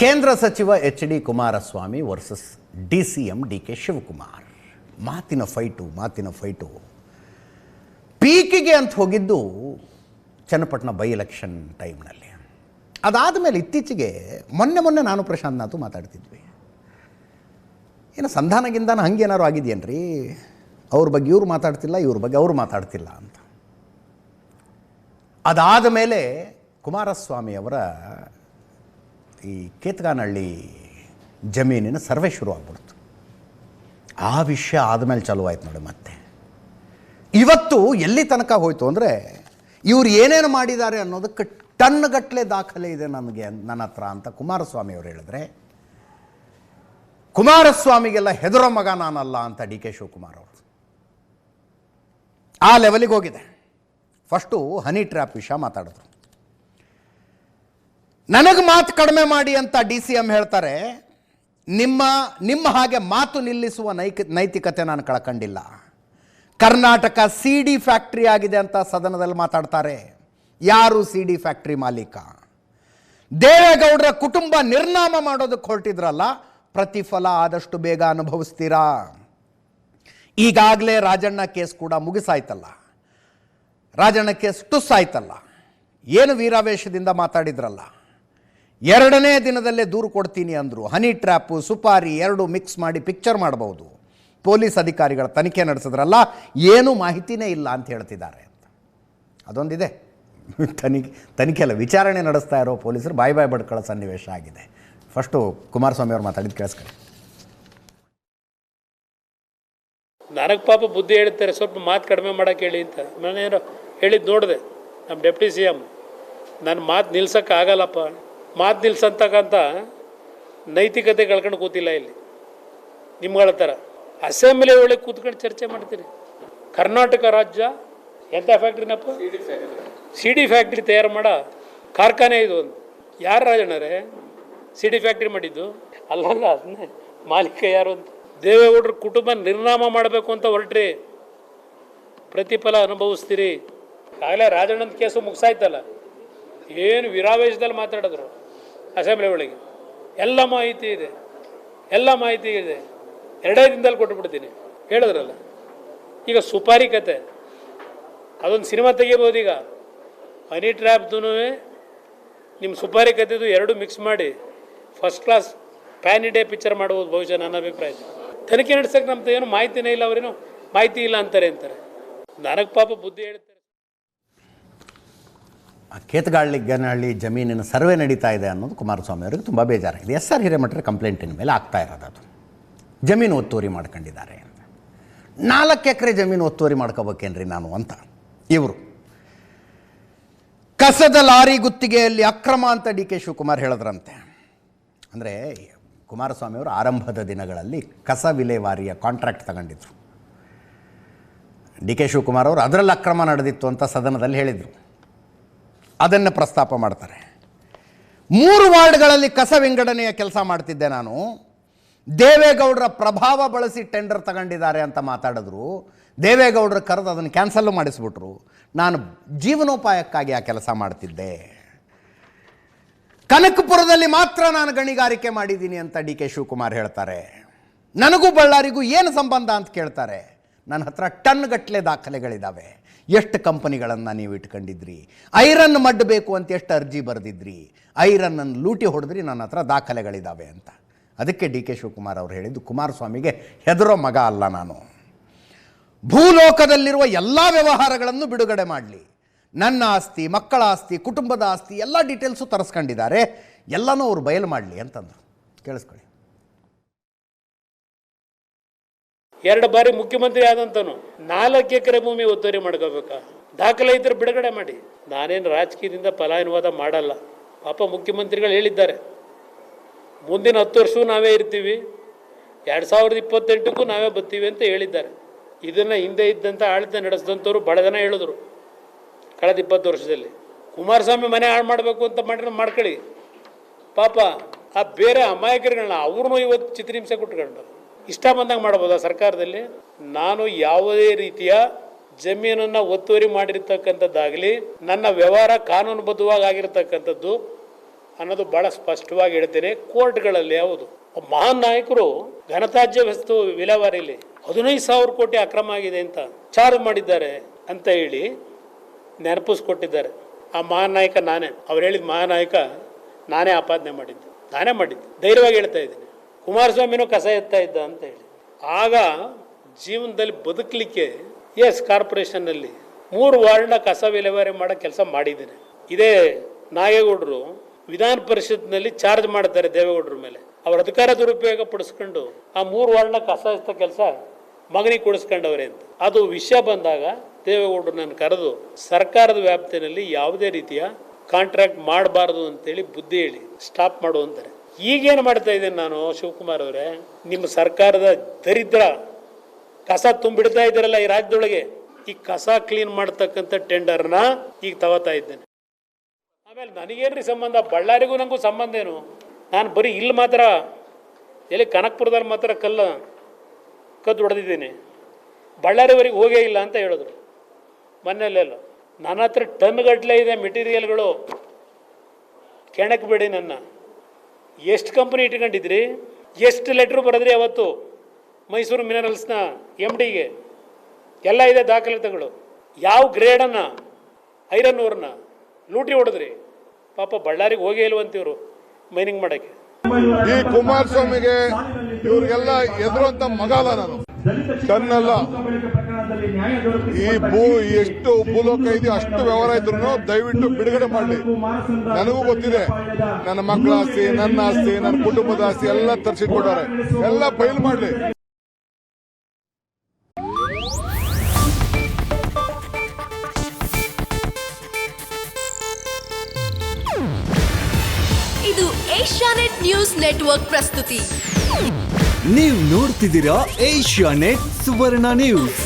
ಕೇಂದ್ರ ಸಚಿವ H D Kumaraswamy versus D C M D K Shivakumar. ಮಾತಿನ fight ಮಾತಿನ ಫೈಟು. ಪೀಕಿಗೆ ಅಂತ ಹೋಗಿದ್ದು ಚನ್ನಪಟ್ಟಣ ಬೈ ಎಲೆಕ್ಷನ್ ಟೈಮ್ನಲ್ಲಿ. ಅದಾದ ಮೇಲೆ ಇತ್ತೀಚೆಗೆ ಮೊನ್ನೆ ಮೊನ್ನೆ ನಾನು ಪ್ರಶಾಂತ್ ನಾಥು ಮಾತಾಡ್ತಿದ್ವಿ. ಏನು ಹಂಗೆ ಹಂಗೇನಾದ್ರು ಆಗಿದೆಯೇನ್ರಿ? ಅವ್ರ ಬಗ್ಗೆ ಇವ್ರು ಮಾತಾಡ್ತಿಲ್ಲ, ಇವ್ರ ಬಗ್ಗೆ ಅವರು ಮಾತಾಡ್ತಿಲ್ಲ ಅಂತ. ಅದಾದ ಮೇಲೆ ಕುಮಾರಸ್ವಾಮಿಯವರ ಈ ಕೇತ್ಗಾನಹಳ್ಳಿ ಜಮೀನಿನ ಸರ್ವೆ ಶುರು ಆಗ್ಬಿಡ್ತು ಆ ವಿಷಯ ಆದಮೇಲೆ ಚಾಲುವಾಯ್ತು ನೋಡಿ ಮತ್ತೆ. ಇವತ್ತು ಎಲ್ಲಿ ತನಕ ಹೋಯ್ತು ಅಂದರೆ ಇವ್ರು ಏನೇನು ಮಾಡಿದ್ದಾರೆ ಅನ್ನೋದಕ್ಕೆ ಟನ್ಗಟ್ಟಲೆ ದಾಖಲೆ ಇದೆ ನನಗೆ, ನನ್ನ ಹತ್ರ ಅಂತ ಕುಮಾರಸ್ವಾಮಿ ಅವರು ಹೇಳಿದ್ರೆ, ಕುಮಾರಸ್ವಾಮಿಗೆಲ್ಲ ಹೆದರೋ ಮಗ ನಾನಲ್ಲ ಅಂತ ಡಿ ಕೆ ಶಿವಕುಮಾರ್ ಅವರು. ಆ ಲೆವೆಲಿಗೆ ಹೋಗಿದೆ. ಫಸ್ಟು ಹನಿ ಟ್ರ್ಯಾಪ್ ವಿಷಯ ಮಾತಾಡಿದ್ರು. ನನಗೆ ಮಾತು ಕಡಿಮೆ ಮಾಡಿ ಅಂತ ಡಿ ಸಿ ಎಂ ಹೇಳ್ತಾರೆ, ನಿಮ್ಮ ನಿಮ್ಮ ಹಾಗೆ ಮಾತು ನಿಲ್ಲಿಸುವ ನೈಕ, ನೈತಿಕತೆ ನಾನು ಕಳ್ಕೊಂಡಿಲ್ಲ. ಕರ್ನಾಟಕ ಸಿ ಡಿ ಫ್ಯಾಕ್ಟ್ರಿ ಆಗಿದೆ ಅಂತ ಸದನದಲ್ಲಿ ಮಾತಾಡ್ತಾರೆ. ಯಾರು ಸಿ ಡಿ ಫ್ಯಾಕ್ಟ್ರಿ ಮಾಲೀಕ? ದೇವೇಗೌಡರ ಕುಟುಂಬ ನಿರ್ನಾಮ ಮಾಡೋದಕ್ಕೆ ಹೊರಟಿದ್ರಲ್ಲ, ಪ್ರತಿಫಲ ಆದಷ್ಟು ಬೇಗ ಅನುಭವಿಸ್ತೀರಾ? ಈಗಾಗಲೇ ರಾಜಣ್ಣ ಕೇಸ್ ಕೂಡ ಮುಗಿಸಾಯ್ತಲ್ಲ. ರಾಜಣ್ಣ ಕೇಸ್ ಟುಸ್ ಆಯ್ತಲ್ಲ ಏನು ವೀರಾವೇಶದಿಂದ ಮಾತಾಡಿದ್ರಲ್ಲ? ಎರಡನೇ ದಿನದಲ್ಲೇ ದೂರು ಕೊಡ್ತೀನಿ ಅಂದರು. ಹನಿ ಟ್ರ್ಯಾಪು, ಸುಪಾರಿ ಎರಡು ಮಿಕ್ಸ್ ಮಾಡಿ ಪಿಕ್ಚರ್ ಮಾಡಬಹುದು ಪೊಲೀಸ್ ಅಧಿಕಾರಿಗಳ ತನಿಖೆ ನಡೆಸಿದ್ರಲ್ಲ, ಏನೂ ಮಾಹಿತಿನೇ ಇಲ್ಲ ಅಂತ ಹೇಳ್ತಿದ್ದಾರೆ ಅಂತ. ಅದೊಂದಿದೆ. ತನಿಖೆ ತನಿಖೆ ಅಲ್ಲ, ವಿಚಾರಣೆ ನಡೆಸ್ತಾ ಇರೋ ಪೊಲೀಸರು ಬಾಯ್ ಬಾಯ್ ಬಡ್ಕೊಳ್ಳೋ ಸನ್ನಿವೇಶ ಆಗಿದೆ. ಫಸ್ಟು ಕುಮಾರಸ್ವಾಮಿ ಅವರು ಮಾತಾಡಿದ್ದು ಕೇಳಿಸ್ಕೊಳ್ಳಿ. ನನಗೆ ಪಾಪ ಬುದ್ಧಿ ಹೇಳ್ತಾರೆ ಸ್ವಲ್ಪ ಮಾತು ಕಡಿಮೆ ಮಾಡೋಕೆ ಹೇಳಿ ಅಂತ. ನಾನೇನೋ ಹೇಳಿದ್ದು ನೋಡಿದೆ ನಮ್ಮ ಡೆಪ್ಟಿ ಸಿ ಎಂ ನನ್ನ ಮಾತು ನಿಲ್ಸೋಕೆ ಆಗಲ್ಲಪ್ಪ. ಮಾತು ನಿಲ್ಸಂತಕ್ಕಂಥ ನೈತಿಕತೆ ಕಳ್ಕೊಂಡು ಕೂತಿಲ್ಲ ಇಲ್ಲಿ. ನಿಮ್ಗಳ ಥರ ಅಸೆಂಬ್ಲಿ ಒಳಗೆ ಕೂತ್ಕೊಂಡು ಚರ್ಚೆ ಮಾಡ್ತೀರಿ. ಕರ್ನಾಟಕ ರಾಜ್ಯ ಎಂಥ ಫ್ಯಾಕ್ಟ್ರಿನಪ್ಪ ಸಿ ಡಿ ಫ್ಯಾಕ್ಟ್ರಿ ತಯಾರು ಮಾಡೋ. ಕಾರ್ಖಾನೆ ಇದು ಒಂದು. ಯಾರು ರಾಜಣ್ಣರೇ? ಸಿ ಡಿ ಫ್ಯಾಕ್ಟ್ರಿ ಮಾಡಿದ್ದು? ಅಲ್ಲಲ್ಲ, ಅದನ್ನೇ. ಮಾಲೀಕ ಯಾರು ಅಂತ. ದೇವೇಗೌಡರ ಕುಟುಂಬ ನಿರ್ನಾಮ ಮಾಡಬೇಕು ಅಂತ ಹೊರಟ್ರಿ. ಪ್ರತಿಫಲ ಅನುಭವಿಸ್ತೀರಿ. ಆಗಲೇ ರಾಜಣ್ಣನ ಕೇಸು ಮುಗಿಸಾಯ್ತಲ್ಲ. ಏನು ವಿರಾವೇಶದಲ್ಲಿ ಮಾತಾಡಿದ್ರು. ಅಸೆಂಬ್ಲಿ ಒಳಗೆ. ಎಲ್ಲ ಮಾಹಿತಿ ಇದೆ. ಎಲ್ಲ ಮಾಹಿತಿ ಇದೆ. ಎರಡೇ ದಿನದಲ್ಲಿ ಕೊಟ್ಟುಬಿಡ್ತೀನಿ ಹೇಳಿದ್ರಲ್ಲ. ಈಗ ಸುಪಾರಿ ಕತೆ. ಅದೊಂದು ಸಿನಿಮಾ ತೆಗಿಬೋದು ಈಗ. ಹನಿ ಟ್ರ್ಯಾಪ್ದೂ ನಿಮ್ಮ ಸುಪಾರಿ ಕತೆದು ಎರಡು ಮಿಕ್ಸ್ ಮಾಡಿ first class pan India picture ಮಾಡ್ಬೋದು ಬಹುಶಃ ನನ್ನ ಅಭಿಪ್ರಾಯ. ತನಿಖೆ ನಡೆಸಕ್ಕೆ ನಮ್ದು ಏನು ಮಾಹಿತಿನೇ ಇಲ್ಲ ಅವರೇನು, ಮಾಹಿತಿ ಇಲ್ಲ ಅಂತಾರೆ ಅಂತಾರೆ. ನನಗೆ ಪಾಪ ಬುದ್ಧಿ ಹೇಳ್ತಾರೆ ಆ ಕೇತಗಾಳ್ಳಿಗನಹಳ್ಳಿ ಜಮೀನಿನ ಸರ್ವೆ ನಡೀತಾ ಇದೆ ಅನ್ನೋದು ಕುಮಾರಸ್ವಾಮಿ ಅವರಿಗೆ ತುಂಬ ಬೇಜಾರಾಗಿದೆ. ಎಸ್ ಆರ್ ಹಿರೇಮಠರ ಕಂಪ್ಲೇಂಟಿನ ಮೇಲೆ ಆಗ್ತಾ ಇರೋದು ಅದು. ಜಮೀನು ಒತ್ತುವರಿ ಮಾಡ್ಕೊಂಡಿದ್ದಾರೆ ಅಂತ. ನಾಲ್ಕು ಎಕರೆ ಜಮೀನು ಒತ್ತುವರಿ ಮಾಡ್ಕೋಬೇಕೇನ್ರಿ ನಾನು ಅಂತ ಇವರು. ಕಸದ ಲಾರಿ ಗುತ್ತಿಗೆಯಲ್ಲಿ ಅಕ್ರಮ ಅಂತ ಡಿ ಕೆ ಶಿವಕುಮಾರ್ ಹೇಳಿದ್ರಂತೆ. ಅಂದರೆ ಕುಮಾರಸ್ವಾಮಿ ಅವರು ಆರಂಭದ ದಿನಗಳಲ್ಲಿ ಕಸ ವಿಲೇವಾರಿಯ ಕಾಂಟ್ರಾಕ್ಟ್ ತಗೊಂಡಿದ್ರು. ಡಿ ಕೆ ಶಿವಕುಮಾರ್ ಅವರು ಅದರಲ್ಲಿ ಅಕ್ರಮ ನಡೆದಿತ್ತು ಅಂತ ಸದನದಲ್ಲಿ ಹೇಳಿದರು. ಅದನ್ನು ಪ್ರಸ್ತಾಪ ಮಾಡ್ತಾರೆ. ಮೂರು ವಾರ್ಡ್ಗಳಲ್ಲಿ ಕಸ ವಿಂಗಡಣೆಯ ಕೆಲಸ ಮಾಡ್ತಿದ್ದೆ ನಾನು. ದೇವೇಗೌಡರ ಪ್ರಭಾವ ಬಳಸಿ ಟೆಂಡರ್ ತಗೊಂಡಿದ್ದಾರೆ ಅಂತ ಮಾತಾಡಿದ್ರು. ದೇವೇಗೌಡರ ಕರೆದು ಅದನ್ನು ಕ್ಯಾನ್ಸಲ್ಲು ಮಾಡಿಸ್ಬಿಟ್ರು. ನಾನು ಜೀವನೋಪಾಯಕ್ಕಾಗಿ ಆ ಕೆಲಸ ಮಾಡ್ತಿದ್ದೆ. ಕನಕಪುರದಲ್ಲಿ ಮಾತ್ರ ನಾನು ಗಣಿಗಾರಿಕೆ ಮಾಡಿದ್ದೀನಿ ಅಂತ ಡಿ ಕೆ ಶಿವಕುಮಾರ್ ಹೇಳ್ತಾರೆ. ನನಗೂ ಬಳ್ಳಾರಿಗೂ ಏನು ಸಂಬಂಧ ಅಂತ ಕೇಳ್ತಾರೆ. ನನ್ನ ಹತ್ರ ಟನ್ ಗಟ್ಟಲೆ ದಾಖಲೆಗಳಿದ್ದಾವೆ ಎಷ್ಟು ಕಂಪನಿಗಳನ್ನು ನೀವು ಇಟ್ಕೊಂಡಿದ್ರಿ? ಐರನ್ ಮಡ್ ಬೇಕು ಅಂತ ಎಷ್ಟು ಅರ್ಜಿ ಬರೆದಿದ್ರಿ? ಐರನ್ನನ್ನು ಲೂಟಿ ಹೊಡೆದ್ರಿ, ನನ್ನ ಹತ್ರ ದಾಖಲೆಗಳಿದ್ದಾವೆ ಅಂತ. ಅದಕ್ಕೆ ಡಿ ಕೆ ಶಿವಕುಮಾರ್ ಅವರು ಹೇಳಿದ್ದು, ಕುಮಾರಸ್ವಾಮಿಗೆ ಹೆದರೋ ಮಗ ಅಲ್ಲ ನಾನು. ಭೂಲೋಕದಲ್ಲಿರುವ ಎಲ್ಲ ವ್ಯವಹಾರಗಳನ್ನು ಬಿಡುಗಡೆ ಮಾಡಲಿ. ನನ್ನ ಆಸ್ತಿ, ಮಕ್ಕಳ ಆಸ್ತಿ, ಕುಟುಂಬದ ಆಸ್ತಿ, ಎಲ್ಲ ಡೀಟೇಲ್ಸು ತರಿಸ್ಕೊಂಡಿದ್ದಾರೆ. ಎಲ್ಲನೂ ಅವರು ಬಯಲು ಮಾಡಲಿ ಅಂತಂದರು. ಕೇಳಿಸ್ಕೊಳ್ಳಿ. ಎರಡು ಬಾರಿ ಮುಖ್ಯಮಂತ್ರಿ ಆದಂತನು ನಾಲ್ಕು ಎಕರೆ ಭೂಮಿ ಒತ್ತುವರಿ ಮಾಡ್ಕೋಬೇಕಾ? ದಾಖಲೆ ಇದ್ರೆ ಬಿಡುಗಡೆ ಮಾಡಿ. ನಾನೇನು ರಾಜಕೀಯದಿಂದ ಪಲಾಯನವಾದ ಮಾಡಲ್ಲ. ಪಾಪ ಮುಖ್ಯಮಂತ್ರಿಗಳು ಹೇಳಿದ್ದಾರೆ. ಮುಂದಿನ ಹತ್ತು ವರ್ಷವೂ ನಾವೇ ಇರ್ತೀವಿ. ಎರಡು ಸಾವಿರದ ಇಪ್ಪತ್ತೆಂಟಕ್ಕೂ ನಾವೇ ಬರ್ತೀವಿ ಅಂತ ಹೇಳಿದ್ದಾರೆ. ಇದನ್ನು ಹಿಂದೆ ಇದ್ದಂಥ ಆಡಳಿತ ನಡೆಸಿದಂಥವ್ರು ಬಡದನ ಜನ ಹೇಳಿದ್ರು ಕಳೆದ ಇಪ್ಪತ್ತು ವರ್ಷದಲ್ಲಿ. ಕುಮಾರಸ್ವಾಮಿ ಮನೆ ಹಾಳು ಮಾಡಬೇಕು ಅಂತ ಮಾಡಿದ್ರೆ ಮಾಡ್ಕೊಳ್ಳಿ. ಪಾಪ ಆ ಬೇರೆ ಅಮಾಯಕರುಗಳನ್ನ ಅವ್ರನ್ನೂ ಇವತ್ತು ಚಿತ್ರಹಿಂಸೆ ಕೊಟ್ಕೊಂಡು. ಇಷ್ಟ ಬಂದಾಗ ಮಾಡ್ಬೋದಾ ಸರ್ಕಾರದಲ್ಲಿ? ನಾನು ಯಾವುದೇ ರೀತಿಯ ಜಮೀನನ್ನು ಒತ್ತುವರಿ ಮಾಡಿರ್ತಕ್ಕಂಥದ್ದಾಗಲಿ, ನನ್ನ ವ್ಯವಹಾರ ಕಾನೂನುಬದ್ಧವಾಗಿ ಆಗಿರ್ತಕ್ಕಂಥದ್ದು ಅನ್ನೋದು ಭಾಳ ಸ್ಪಷ್ಟವಾಗಿ ಹೇಳ್ತೇನೆ. ಕೋರ್ಟ್ಗಳಲ್ಲಿ ಯಾವುದು ಮಹಾನ್ ನಾಯಕರು ಘನತಾಜ್ಯ ವಸ್ತು ವಿಲೇವಾರಿಲಿ ಹದಿನೈದು ಸಾವಿರ ಕೋಟಿ ಅಕ್ರಮ ಆಗಿದೆ ಅಂತ ಚಾರ್ಜ್ ಮಾಡಿದ್ದಾರೆ ಅಂತ ಹೇಳಿ ನೆನಪಿಸ್ಕೊಟ್ಟಿದ್ದಾರೆ. ಆ ಮಹಾನ್ ನಾಯಕ ನಾನೇ. ಅವ್ರು ಹೇಳಿದ ಮಹಾನಾಯಕ ನಾನೇ ಆಪಾದನೆ ಮಾಡಿದ್ದೆ. ನಾನೇ ಮಾಡಿದ್ದೆ. ಧೈರ್ಯವಾಗಿ ಹೇಳ್ತಾ ಇದ್ದೀನಿ. ಕುಮಾರಸ್ವಾಮಿನೂ ಕಸ ಎತ್ತಾ ಇದ್ದ ಅಂತ ಹೇಳಿ. ಆಗ ಜೀವನದಲ್ಲಿ ಬದುಕಲಿಕ್ಕೆ ಎಸ್ ಕಾರ್ಪೊರೇಷನ್ನಲ್ಲಿ ಮೂರು ವಾರ್ಡ್ನ ಕಸ ವಿಲೇವಾರಿ ಮಾಡೋ ಕೆಲಸ ಮಾಡಿದ್ದೀನಿ. ಇದೇ ನಾಗೇಗೌಡರು ವಿಧಾನ ಪರಿಷತ್ನಲ್ಲಿ ಚಾರ್ಜ್ ಮಾಡ್ತಾರೆ ದೇವೇಗೌಡರ ಮೇಲೆ. ಅವ್ರ ಅಧಿಕಾರ ದುರುಪಯೋಗ ಪಡಿಸ್ಕೊಂಡು ಆ ಮೂರು ವಾರ್ಡ್ನ ಕಸ ಎತ್ತ ಕೆಲಸ ಮಗನಿಗೆ ಕೊಡಿಸ್ಕೊಂಡವ್ರೆ ಅಂತ. ಅದು ವಿಷಯ ಬಂದಾಗ ದೇವೇಗೌಡರು ನಾನು ಕರೆದು ಸರ್ಕಾರದ ವ್ಯಾಪ್ತಿಯಲ್ಲಿ ಯಾವುದೇ ರೀತಿಯ ಕಾಂಟ್ರಾಕ್ಟ್ ಮಾಡಬಾರ್ದು ಅಂತೇಳಿ ಬುದ್ಧಿ ಹೇಳಿ ಸ್ಟಾಪ್ ಮಾಡು ಅಂತಾರೆ. ಈಗೇನು ಮಾಡ್ತಾ ಇದ್ದೇನೆ ನಾನು ಶಿವಕುಮಾರ್ ಅವರೇ, ನಿಮ್ಮ ಸರ್ಕಾರದ ದರಿದ್ರ ಕಸ ತುಂಬಿಡ್ತಾ ಇದ್ದೀರಲ್ಲ ಈ ರಾಜ್ಯದೊಳಗೆ, ಈ ಕಸ ಕ್ಲೀನ್ ಮಾಡ್ತಕ್ಕಂಥ ಟೆಂಡರ್ನ ಈಗ ತಗೋತಾ ಇದ್ದೇನೆ. ಆಮೇಲೆ ನನಗೇನ್ರಿ ಸಂಬಂಧ? ಬಳ್ಳಾರಿಗೂ ನನಗೂ ಸಂಬಂಧ ಏನು? ನಾನು ಬರೀ ಇಲ್ಲಿ ಮಾತ್ರ, ಎಲ್ಲಿ ಕನಕಪುರದಲ್ಲಿ ಮಾತ್ರ ಕಲ್ಲ, ಕದ್ದು ಹೊಡೆದಿದ್ದೀನಿ. ಬಳ್ಳಾರಿವರೆಗೆ ಹೋಗೇ ಇಲ್ಲ ಅಂತ ಹೇಳಿದ್ರು. ಮೊನ್ನೆಲ್ಲೆಲ್ಲ ನನ್ನ ಹತ್ರ ಟನ್ ಗಟ್ಟಲೆ ಇದೆ ಮೆಟೀರಿಯಲ್ಗಳು ಕೆಣಕ್ಬೇಡಿ ನನ್ನ. ಎಷ್ಟು ಕಂಪ್ನಿ ಇಟ್ಕೊಂಡಿದ್ರಿ? ಎಷ್ಟು ಲೆಟ್ರ್ ಬರೆದ್ರಿ ಅವತ್ತು? ಮೈಸೂರು ಮಿನರಲ್ಸ್ನ ಎಂ ಡಿಗೆ ಎಲ್ಲ ಇದೆ ದಾಖಲಾತಿಗಳು. ಯಾವ ಗ್ರೇಡನ್ನು ಐರನ್ ಓರ್ನ ಲೂಟಿ ಹೊಡೆದ್ರಿ. ಪಾಪ ಬಳ್ಳಾರಿಗೆ ಹೋಗೇ ಇಲ್ವಂತಿವ್ರು ಮೈನಿಂಗ್ ಮಾಡೋಕ್ಕೆ. ಈ ಕುಮಾರಸ್ವಾಮಿಗೆ ಇವ್ರಿಗೆಲ್ಲ ಎದುರುವಂತ ಮಗ ಅಲ್ಲ ನಾನು. ಕಣ್ಣಲ್ಲ ಈ ಭೂ ಎಷ್ಟು ಭೂಲೋಕ ಇದೆಯೋ ಅಷ್ಟು ವ್ಯವಹಾರ ಇದ್ರು ದಯವಿಟ್ಟು ಬಿಡುಗಡೆ ಮಾಡಲಿ. ನನಗೂ ಗೊತ್ತಿದೆ. ನನ್ನ ಮಕ್ಕಳ ಆಸ್ತಿ ನನ್ನ ಆಸ್ತಿ ನನ್ನ ಕುಟುಂಬದ ಆಸ್ತಿ ಎಲ್ಲ ತರಿಸಿಕೊಡಾರೆ. ಎಲ್ಲ ಬಯಲು ಮಾಡಲಿ. ಇದು ಏಷ್ಯಾನೆಟ್ ನ್ಯೂಸ್ ನೆಟ್ವರ್ಕ್ ಪ್ರಸ್ತುತಿ. ನೀವು ನೋಡ್ತಿದ್ದೀರಾ ಏಷ್ಯಾನೆಟ್ ಸುವರ್ಣ ನ್ಯೂಸ್.